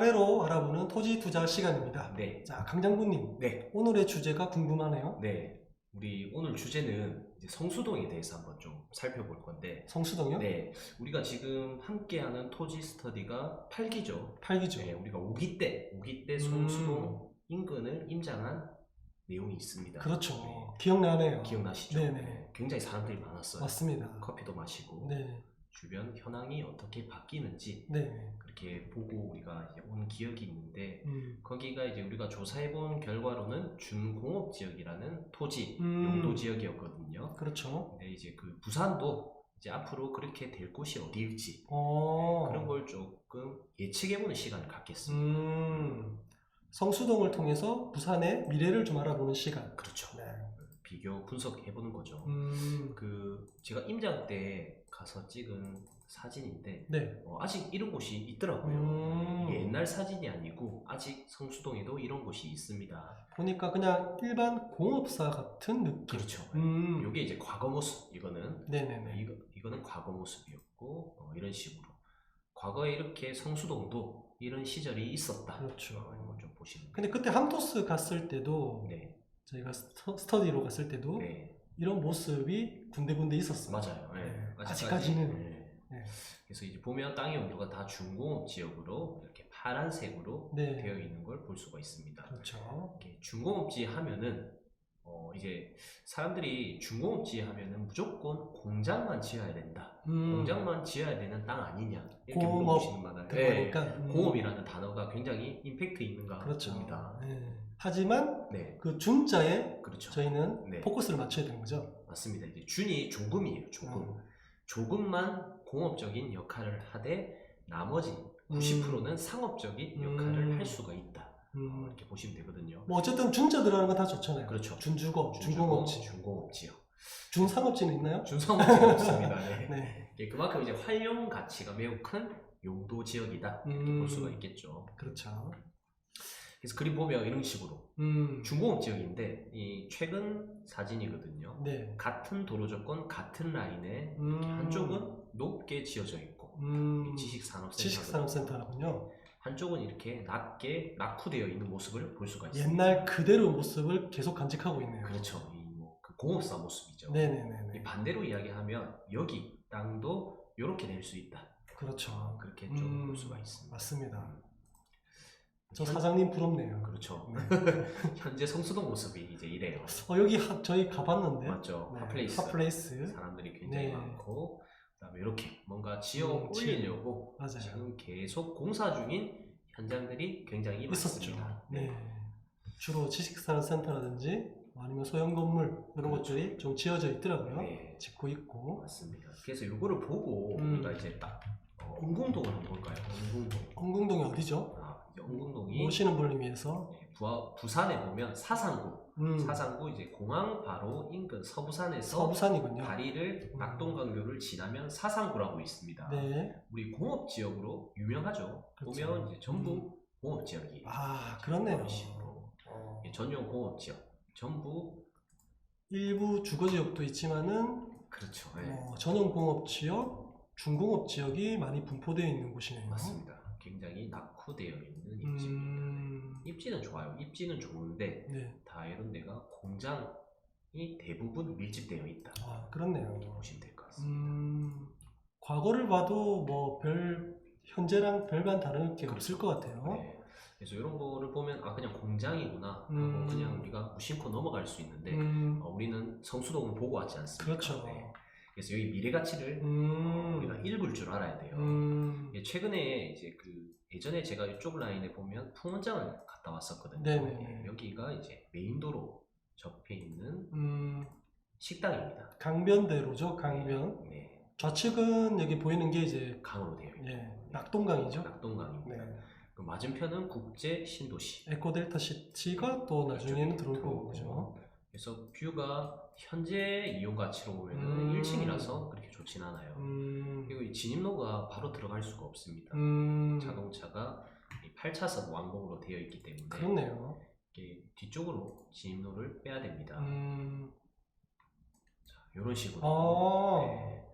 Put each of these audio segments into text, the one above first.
사례로 알아보는 토지 투자 시간입니다. 네. 자, 강장군님, 네. 오늘의 주제가 궁금하네요. 네. 우리 오늘 주제는 이제 성수동에 대해서 한번 좀 살펴볼 건데, 성수동이요? 네. 우리가 지금 함께하는 토지 스터디가 8기죠. 8기죠. 네. 우리가 5기 때, 5기 때 음. 성수동 인근을 임장한 내용이 있습니다. 그렇죠. 네. 기억나네요. 기억나시죠? 네네. 네, 굉장히 사람들이 많았어요. 맞습니다. 커피도 마시고 네. 주변 현황이 어떻게 바뀌는지 네. 그렇게 보고 우리가 이제 온 기억이 있는데 음. 거기가 이제 우리가 조사해 본 결과로는 준공업 지역이라는 토지 음. 용도 지역이었거든요. 그렇죠. 근데 이제 그 부산도 이제 앞으로 그렇게 될 곳이 어디일지 어. 그런 걸 조금 예측해 보는 시간을 갖겠습니다. 음. 성수동을 통해서 부산의 미래를 좀 알아보는 시간. 그렇죠. 네. 비교 분석해 보는 거죠. 음. 그 제가 임장 때 가서 찍은 사진인데 네. 어, 아직 이런 곳이 있더라고요. 음. 이게 옛날 사진이 아니고 아직 성수동에도 이런 곳이 있습니다. 보니까 그냥 일반 공업사 같은 느낌. 그렇죠. 음. 이게 이제 과거 모습. 이거는 네네네. 이거 이거는 과거 모습이었고 어, 이런 식으로 과거에 이렇게 성수동도 이런 시절이 있었다. 그렇죠. 어, 이런 걸좀 보시면. 근데 그때 함토스 갔을 때도 네, 저희가 스터, 스터디로 갔을 때도 네, 이런 모습이 군데군데 있었어요. 맞아요. 네. 네, 아직까지, 아직까지는. 네. 네. 그래서 이제 보면 땅의 온도가 다 중공업 지역으로 이렇게 파란색으로 네. 되어 있는 걸 볼 수가 있습니다. 그렇죠. 이렇게 중공업지 하면은 어 이제 사람들이 중공업지 하면은 무조건 공장만 지어야 된다. 음. 공장만 지어야 되는 땅 아니냐 이렇게 공업 물어보시는 분들. 네. 그러니까 음. 공업이라는 단어가 굉장히 임팩트 있는가 그렇죠. 봅니다. 네. 하지만 네, 그 중자에 그렇죠. 저희는 네. 포커스를 맞춰야 되는 거죠. 맞습니다. 이제 준이 조금이에요. 조금. 음. 조금만 공업적인 역할을 하되 나머지 90%는 상업적인 역할을 음. 할 수가 있다. 어, 음. 이렇게 보시면 되거든요. 뭐 어쨌든 중자 들어가는 건 다 좋잖아요. 그렇죠. 준주거, 준공업지, 중공업지요. 준상업지는 있나요? 준상업지는 없습니다. 네. 네. 예, 그만큼 이제 활용 가치가 매우 큰 용도 지역이다 이렇게 음. 볼 수가 있겠죠. 그렇죠. 그래서 그림 보면 이런 식으로 음. 중공업 지역인데 이 최근 사진이거든요. 네. 같은 도로 조건 같은 라인에 음. 한쪽은 높게 지어져 있고 음. 지식산업센터 지식산업센터라군요. 한쪽은 이렇게 낮게 낙후되어 있는 모습을 볼 수가 있습니다. 옛날 그대로 모습을 계속 간직하고 있네요. 그렇죠. 이뭐그 공업사 모습이죠. 네네네네. 이 반대로 이야기하면 여기 땅도 이렇게 될수 있다. 그렇죠. 그렇게 좀볼 음, 수가 있습니다. 맞습니다. 저 현- 사장님 부럽네요. 그렇죠. 네. 현재 성수동 모습이 이제 이래요. 어, 여기 하- 저희 가봤는데. 맞죠. 네, 핫플레이스. 핫플레이스. 사람들이 굉장히 네. 많고 그다음에 이렇게 뭔가 음, 지어. 올리려고 맞아요. 지금 계속 공사 중인 현장들이 굉장히 있었죠. 많습니다. 네. 주로 지식산업센터라든지 아니면 소형 건물 이런 그렇죠. 것들이 좀 지어져 있더라고요. 네, 짓고 있고. 맞습니다. 그래서 이거를 보고 음. 우리가 이제 딱 어, 엉궁동을 한번 볼까요? 엉궁동. 엉궁동이 어디죠? 엉궁동이 모시는 분을 위해서. 네, 부하, 부산에 보면 사상구, 음, 사상구 이제 공항 바로 인근 서부산에서 서부산이군요. 다리를 음. 낙동강교를 지나면 사상구라고 있습니다. 네. 우리 공업 지역으로 유명하죠. 그렇죠. 보면 이제 전부 공업 지역이 아, 그렇네요. 식으로 어, 예, 전용 공업 지역 전부 일부 주거 지역도 있지만은 그렇죠. 예, 어, 전용 공업 지역, 중공업 지역이 많이 분포되어 있는 곳이네요. 맞습니다. 굉장히 낙후되어 있는 입지입니다. 음, 입지는 좋아요. 입지는 좋은데 네. 다 이런 데가 공장이 대부분 밀집되어 있다. 아, 그렇네요. 보시면 될 것 같습니다. 음, 과거를 봐도 뭐 별 현재랑 별반 다를 게 없을 것 같아요. 네. 그래서 이런 거를 보면 아 그냥 공장이구나 하고 음. 그냥 우리가 무심코 넘어갈 수 있는데 음, 어, 우리는 성수동을 보고 왔지 않습니까? 그렇죠. 네. 그래서 여기 미래 가치를 음, 우리가 읽을 줄 알아야 돼요. 음, 예, 최근에 이제 그 예전에 제가 이쪽 라인에 보면 풍원장을 갔다 왔었거든요. 네네네. 예, 여기가 이제 메인도로 접해 있는 음, 식당입니다. 강변대로죠, 강변. 네, 좌측은 여기 보이는 게 이제 강으로 되어 있죠. 예, 낙동강이죠. 낙동강입니다. 네. 그 맞은편은 국제 신도시. 에코델타 시티가 또 나중에는 들어올 들어오고. 거죠. 그래서 뷰가 현재 이용 가치로 보면은 음. 1층이라서 그렇게 좋진 않아요. 음, 그리고 이 진입로가 바로 들어갈 수가 없습니다. 음, 자동차가 8차선 완공으로 되어 있기 때문에 그렇네요. 이렇게 뒤쪽으로 진입로를 빼야 됩니다. 음, 이런 식으로. 아, 네.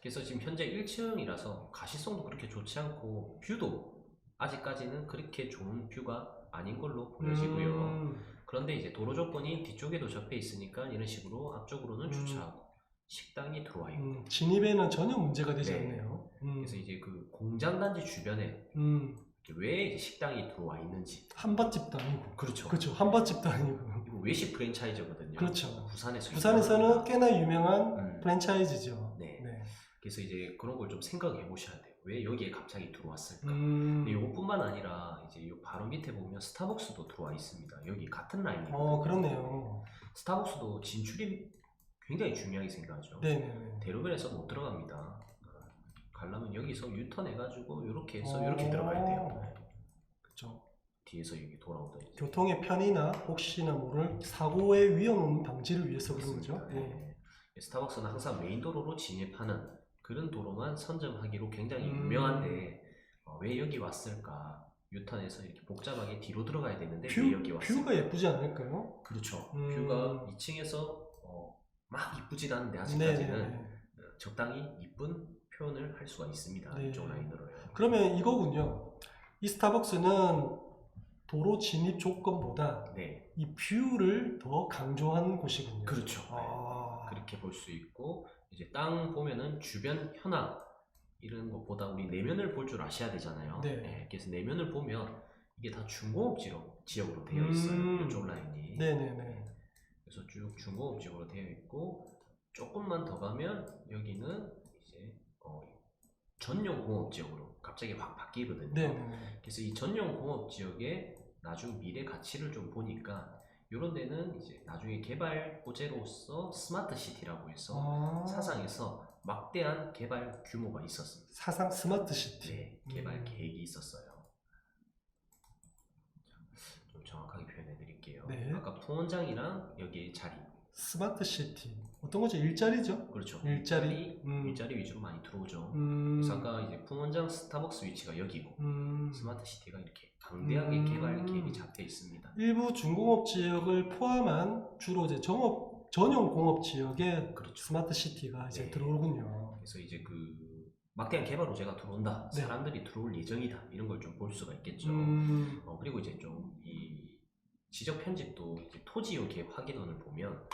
그래서 지금 현재 1층이라서 가시성도 그렇게 좋지 않고 뷰도 아직까지는 그렇게 좋은 뷰가 아닌 걸로 보여지고요. 음, 그런데 이제 도로 조건이 뒤쪽에도 접해 있으니까 이런 식으로 앞쪽으로는 음. 주차하고 식당이 들어와 있고 음, 진입에는 전혀 문제가 되지 네. 않네요. 음, 그래서 이제 그 공장 단지 주변에 음, 왜 이제 식당이 들어와 있는지 한밭집도 아니고. 그렇죠. 그렇죠. 한밭집도 아니고. 이거 외식 프랜차이즈거든요. 그렇죠. 부산에서 부산에서는. 꽤나 유명한 음. 프랜차이즈죠. 네. 네. 그래서 이제 그런 걸 좀 생각해 보셔야 돼요. 왜 여기에 갑자기 들어왔을까? 음, 근데 이것뿐만 아니라 이제 요 바로 밑에 보면 스타벅스도 들어와 있습니다. 여기 같은 라인이거든요. 어, 그렇네요. 스타벅스도 진출이 굉장히 중요하게 생각하죠. 네네네. 대로변에서 못 들어갑니다. 어, 가려면 여기서 유턴 해가지고 이렇게 해서 어. 이렇게 들어가야 돼요. 그렇죠. 뒤에서 여기 돌아오던 교통의 편의나 혹시나 모를 사고의 위험 방지를 위해서 그런 거죠. 네. 네. 스타벅스는 항상 메인 도로로 진입하는 그런 도로만 선점하기로 굉장히 음. 유명한데 어, 왜 여기 왔을까? 유턴해서 이렇게 복잡하게 뒤로 들어가야 되는데 왜 뷰, 여기 왔을까? 뷰가 예쁘지 않을까요? 그렇죠. 음. 뷰가 2층에서 어, 막 이쁘진 않은데 아직까지는 네네네. 어, 적당히 이쁜 표현을 할 수가 있습니다. 네. 이쪽 라인으로요. 그러면 이거군요. 이 스타벅스는 도로 진입 조건보다 네, 이 뷰를 더 강조한 곳이군요. 그렇죠. 아, 그렇게 볼 수 있고 이제 땅 보면은 주변 현황 이런 것보다 우리 내면을 볼 줄 아셔야 되잖아요. 네. 그래서 내면을 보면 이게 다 중공업 지역, 지역으로 되어 있어요. 음. 이쪽 라인이. 네네네. 그래서 쭉 중공업 지역으로 되어 있고 조금만 더 가면 여기는 이제 어, 전용 공업 지역으로 갑자기 확 바뀌거든요. 네네네. 그래서 이 전용 공업 지역의 나중 미래 가치를 좀 보니까 이런 데는 이제 나중에 개발 호재로서 스마트 시티라고 해서 아, 사상에서 막대한 개발 규모가 있었습니다. 사상 스마트 시티. 네, 개발 음. 계획이 있었어요. 좀 정확하게 표현해 드릴게요. 네. 아까 부원장이랑 여기 자리. 스마트 시티. 어떤 거죠? 일자리죠? 그렇죠. 일자리. 음. 일자리 위주로 많이 들어오죠. 음, 그래서 아까 이제 풍원장 스타벅스 위치가 여기고 음, 스마트 시티가 이렇게 강대하게 음. 개발 계획이 잡혀 있습니다. 일부 중공업 지역을 포함한 주로 이제 정업 전용 공업 지역에 그렇죠. 스마트 시티가 이제 네. 들어오군요. 그래서 이제 그 막대한 개발 호재가 들어온다. 네. 사람들이 들어올 예정이다. 이런 걸 좀 볼 수가 있겠죠. 음, 어, 그리고 이제 좀 이 지적 편집도 이제 토지용 계획 확인원을 보면 어,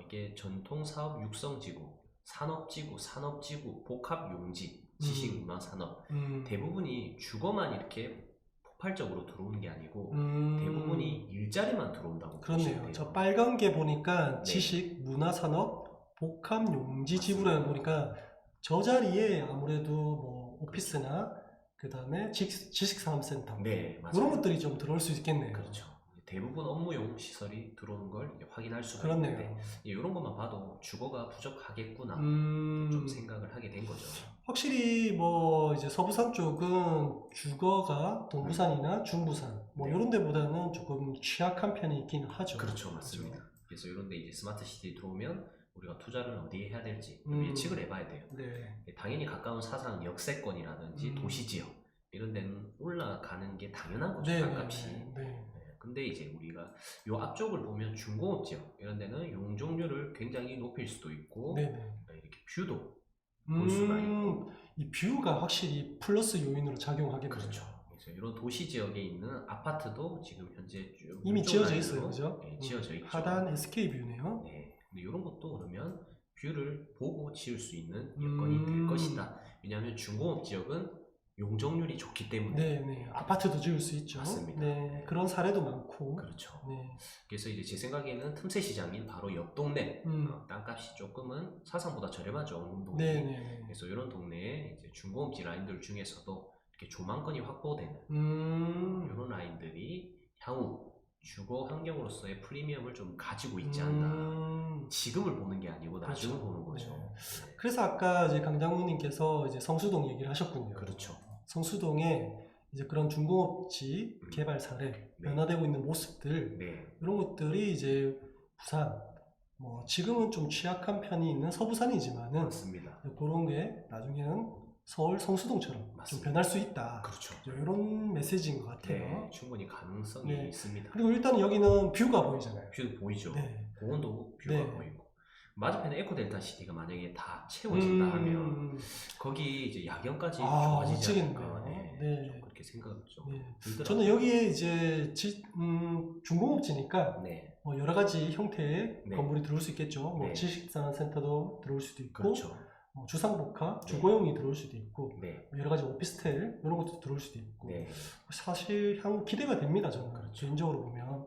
이게 전통 사업 육성 지구, 산업 지구, 산업 지구, 복합 용지, 지식 문화 산업 음, 대부분이 주거만 이렇게 폭발적으로 들어오는 게 아니고 음, 대부분이 일자리만 들어온다고. 돼요. 저 빨간 게 보니까 네. 지식, 문화 산업, 복합 용지 지구라는 보니까 저 자리에 아무래도 뭐 오피스나 그 다음에 지식 산업센터 네, 맞아요. 이런 것들이 좀 들어올 수 있겠네요. 그렇죠. 대부분 업무용 시설이 들어오는 걸 확인할 수가 그렇네요. 있는데 이런 것만 봐도 주거가 부족하겠구나 음, 좀 생각을 하게 된 거죠. 확실히 뭐 이제 서부산 쪽은 주거가 동부산이나 중부산 뭐 네. 이런 데보다는 조금 취약한 편이 있긴 하죠. 그렇죠, 맞습니다. 그래서 이런데 이제 스마트 시티 들어오면 우리가 투자를 어디에 해야 될지 음. 예측을 해봐야 돼요. 네. 당연히 가까운 사상 역세권이라든지 음. 도시 지역 이런 데는 올라가는 게 당연한 거죠, 네. 네, 네. 네, 근데 이제 우리가 요 앞쪽을 보면 중공업 지역 이런 데는 용적률을 굉장히 높일 수도 있고 네, 네. 이렇게 뷰도 볼 수가 음, 이 뷰가 확실히 플러스 요인으로 작용하겠네요. 그렇죠. 그래서 이런 도시 지역에 있는 아파트도 지금 현재 쭉 이미 지어져 있어요, 그죠? 네, 지어져 음, 있죠. 하단 SK 뷰네요. 네. 근데 이런 것도 그러면 뷰를 보고 지을 수 있는 여건이 음. 될 것이다. 왜냐하면 중공업 지역은 용적률이 좋기 때문에 네, 네. 아파트도 지을 수 있죠. 맞습니다. 네, 그런 사례도 많고. 그렇죠. 네. 그래서 이제 제 생각에는 틈새 시장인 바로 옆 동네 음. 어, 땅값이 조금은 사상보다 저렴하죠. 동네. 네, 네, 네. 그래서 이런 동네에 이제 중공업지 라인들 중에서도 이렇게 조망권이 확보되는 음. 이런 라인들이 향후 주거 환경으로서의 프리미엄을 좀 가지고 있지 않나. 음. 지금을 보는 게 아니고 나중을 그렇죠. 보는 거죠. 네. 네. 그래서 아까 이제 강장모님께서 이제 성수동 얘기를 하셨군요. 그렇죠. 성수동에 이제 그런 중공업지 음. 개발 사례, 네. 변화되고 있는 모습들 네, 이런 것들이 이제 부산, 뭐 지금은 좀 취약한 편이 있는 서부산이지만은 맞습니다. 그런 게 나중에는 서울 성수동처럼 좀 맞습니다. 변할 수 있다. 그렇죠. 이런 메시지인 것 같아요. 네, 충분히 가능성이 네. 있습니다. 그리고 일단 여기는 뷰가 보이잖아요. 뷰 보이죠. 네. 공원도 뷰가 네. 보이고. 맞은편에 에코델타 시티가 만약에 다 채워진다 하면 거기 이제 야경까지 음. 아, 좋아지지. 않을까 네. 네. 좀 그렇게 생각 좀 네. 들더라고요. 저는 여기에 이제 지- 음, 중공업지니까 네 뭐 여러 가지 형태의 네. 건물이 들어올 수 있겠죠. 뭐 네. 지식산업센터도 들어올 수도 있고, 그렇죠 뭐 주상복합, 네. 주거용이 들어올 수도 있고, 네 여러 가지 오피스텔 이런 것도 들어올 수도 있고. 네. 사실 향후 기대가 됩니다. 저는 그렇죠. 개인적으로 보면.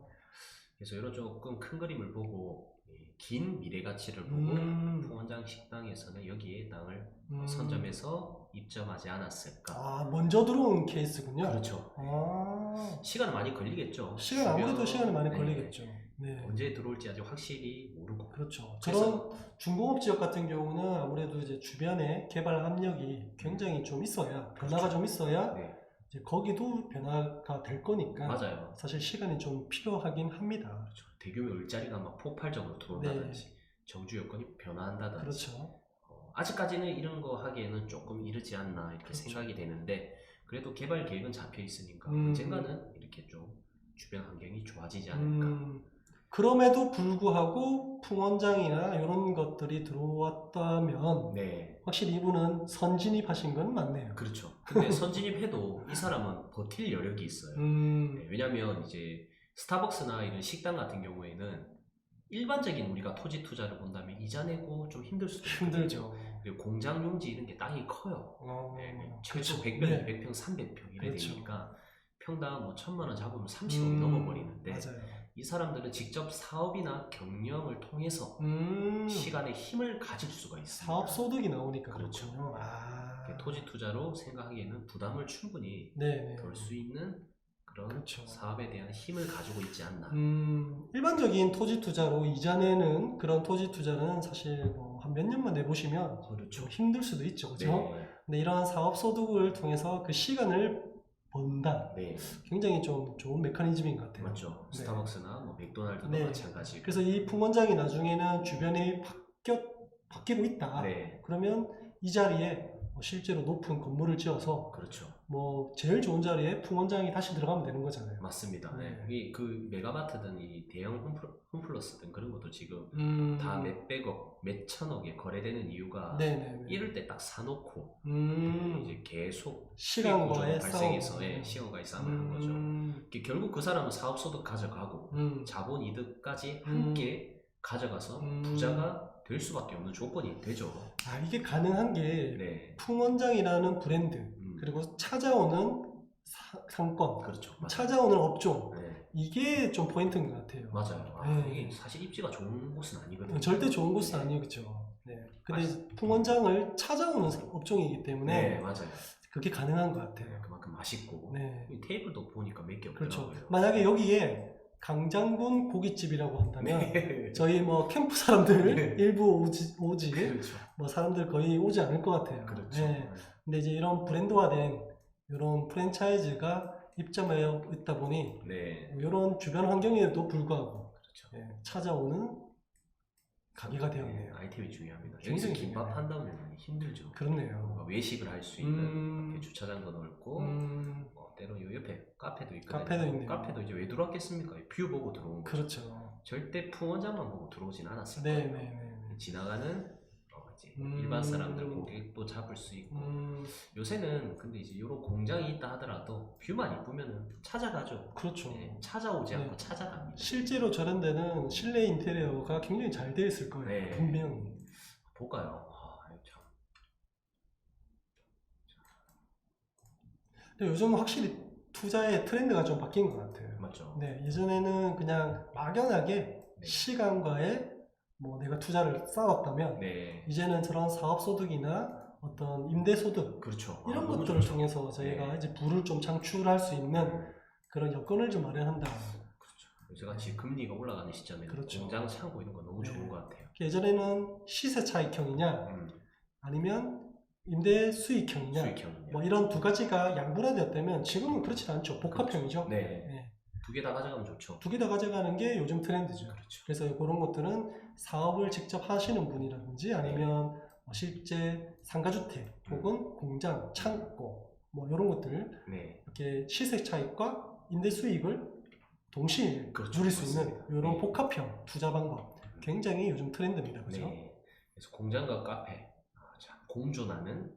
그래서 이런 조금 큰 그림을 보고 이긴 미래 가치를 보고 음, 풍원장 식당에서는 여기에 땅을 음. 선점해서 입점하지 않았을까 아 먼저 들어온 케이스군요. 그렇죠 아 시간은 많이 걸리겠죠 시간 아무래도 시간이 많이 네. 걸리겠죠. 네. 언제 들어올지 아직 확실히 모르고 그렇죠. 그런 중공업 지역 같은 경우는 아무래도 이제 주변에 개발 압력이 굉장히 좀 있어야 변화가 좀 있어야 네 이제 거기도 변화가 될 거니까 맞아요 사실 시간이 좀 필요하긴 합니다. 그렇죠. 대규모 일자리가 막 폭발적으로 들어온다든지 정주 여건이 변화한다든지 그렇죠. 어, 아직까지는 이런 거 하기에는 조금 이르지 않나 이렇게 그렇죠. 생각이 되는데 그래도 개발 계획은 잡혀 있으니까 음. 언젠가는 이렇게 좀 주변 환경이 좋아지지 않을까 음, 그럼에도 불구하고 풍원장이나 이런 것들이 들어왔다면 네 확실히 이분은 선진입하신 건 맞네요. 그렇죠 근데 선진입해도 이 사람은 버틸 여력이 있어요 음, 네, 왜냐하면 이제 스타벅스나 이런 식당 같은 경우에는 일반적인 우리가 토지 투자를 본다면 이자 내고 좀 힘들 수도 있거든요. 힘들죠. 그리고 공장 용지 이런 게 땅이 커요. 어, 네, 최초 그렇죠. 100평, 네. 200평, 300평 이래 그렇죠. 되니까 평당 뭐 천만 원 잡으면 30억이 음, 넘어버리는데 맞아요. 이 사람들은 직접 사업이나 경영을 통해서 음, 시간에 힘을 가질 수가 있습니다. 사업 소득이 나오니까 그렇죠. 그렇군요. 아, 토지 투자로 생각하기에는 부담을 충분히 네, 네. 덜수 있는 그런 그렇죠. 사업에 대한 힘을 가지고 있지 않나. 음, 일반적인 토지 투자로 이자 내는 그런 토지 투자는 사실 뭐 한 몇 년만 내보시면 그렇죠. 좀 힘들 수도 있죠. 그죠? 네. 근데 이러한 사업 소득을 통해서 그 시간을 번다. 네. 굉장히 좀 좋은 메커니즘인 것 같아요. 맞죠. 네. 스타벅스나 뭐 맥도날드도 네. 마찬가지고. 그래서 이 풍원장이 나중에는 주변이 바뀌어, 바뀌고 있다. 네. 그러면 이 자리에 뭐 실제로 높은 건물을 지어서 그렇죠. 뭐 제일 좋은 자리에 풍원장이 다시 들어가면 되는 거잖아요. 맞습니다. 네. 네. 이그 메가마트든 이 대형 홈플, 홈플러 스든 그런 것도 지금 음, 다 몇백억, 몇천억에 거래되는 이유가 네네. 이럴 때 딱 사놓고 음, 이제 계속 시간과의 발생해서. 예, 시간과의 싸움을 한 거죠. 음, 이게 결국 그 사람은 사업 소득 가져가고 음, 자본 이득까지 음. 함께 가져가서 음. 부자가 될 수밖에 없는 조건이 되죠. 아 이게 가능한 게 네. 풍원장이라는 브랜드 음. 그리고 찾아오는 사- 상권, 그렇죠. 맞아요. 찾아오는 업종 네. 이게 좀 포인트인 것 같아요. 맞아요. 아, 네. 이게 사실 입지가 좋은 곳은 아니거든요. 절대 좋은 곳은 아니겠죠. 네. 근데 풍원장을 찾아오는 업종이기 때문에 네, 맞아요. 그게 가능한 것 네, 같아요. 그만큼 맛있고 네. 이 테이블도 보니까 몇개 그렇죠. 없더라고요. 만약에 여기에 강장군 고깃집이라고 한다면 네. 저희 뭐 캠프 사람들 네. 일부 오지, 오지 그렇죠. 뭐 사람들 거의 오지 않을 것 같아요. 그렇죠. 네. 근데 이제 이런 브랜드화된 이런 프랜차이즈가 입점해 있다 보니 네. 이런 주변 환경에도 불구하고 그렇죠. 네, 찾아오는 가게가 되었네요. 아이템이 중요합니다. 여기서 김밥. 한다면 힘들죠. 그렇네요. 외식을 할 수 있는 음, 주차장도 넓고 음, 뭐 때로 요 옆에 카페도 있거든요. 카페도 있네요. 카페도 이제 왜 들어왔겠습니까? 뷰 보고 들어온 거죠. 그렇죠. 절대 풍원장만 보고 들어오진 않았을 네, 거예요. 네, 네. 지나가는 어, 이제 음. 일반 사람들 고객도 잡을 수 있고 음, 요새는 근데 이제 이런 공장이 있다 하더라도 뷰만 이쁘면 찾아가죠. 그렇죠. 네, 찾아오지 네. 않고 찾아갑니다. 실제로 저런 데는 실내 인테리어가 굉장히 잘 되어 있을 거예요. 네. 분명히. 볼까요? 아, 이거 참. 근데 요즘은 확실히 투자의 트렌드가 좀 바뀐 것 같아요. 맞죠? 네, 예전에는 그냥 막연하게 네. 시간과의 뭐 내가 투자를 쌓았다면 네. 이제는 저런 사업 소득이나 어떤 임대 소득 그렇죠. 이런 아, 것들을 좋죠. 통해서 저희가 네. 이제 부를 좀 창출할 수 있는 그런 여건을 좀 마련한다. 그렇죠. 요새같이 금리가 올라가는 시점에 그렇죠. 공장 창고 이런 거 너무 네. 좋은 것 같아요. 예전에는 시세 차익형이냐 음, 아니면 임대 수익형이냐 수익형은요. 뭐 이런 두 가지가 양분화되었다면 지금은 그렇지 않죠. 복합형이죠. 네. 두 개 다 가져가면 좋죠. 두 개 다 가져가는 게 요즘 트렌드죠. 그렇죠. 그래서 그런 것들은 사업을 직접 하시는 분이라든지 아니면 뭐 실제 상가주택 혹은 공장, 창고 뭐 이런 것들 네. 이렇게 시세 차익과 임대 수익을 동시에 그렇죠. 누릴 수 있는 맞습니다. 이런 네. 복합형 투자 방법 굉장히 요즘 트렌드입니다. 그죠? 네. 그래서 공장과 카페 공존하는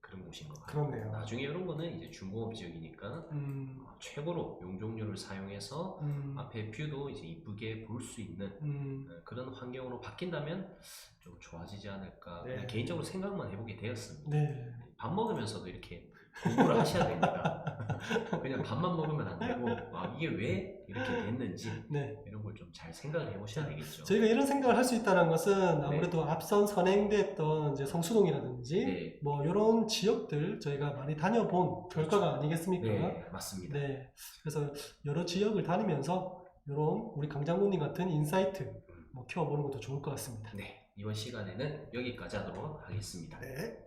그런 곳인 것 같아요. 그렇네요. 나중에 이런 거는 이제 중공업 지역이니까 음, 어, 최고로 용적률을 사용해서 음, 앞에 뷰도 이제 이쁘게 볼 수 있는 음, 어, 그런 환경으로 바뀐다면 좀 좋아지지 않을까 네. 그냥 개인적으로 생각만 해보게 되었습니다. 네. 밥 먹으면서도 이렇게 공부를 하셔야 됩니다. 그냥 밥만 먹으면 안 되고 아, 이게 왜 이렇게 됐는지 네. 이런 걸 좀 잘 생각을 해보셔야 되겠죠. 저희가 이런 생각을 할 수 있다는 것은 아무래도 앞선 선행됐던 이제 성수동이라든지 네. 뭐 이런 지역들 저희가 많이 다녀본 결과가 아니겠습니까? 네, 맞습니다. 네. 그래서 여러 지역을 다니면서 이런 우리 강장군님 같은 인사이트 뭐 키워보는 것도 좋을 것 같습니다. 네, 이번 시간에는 여기까지 하도록 하겠습니다. 네.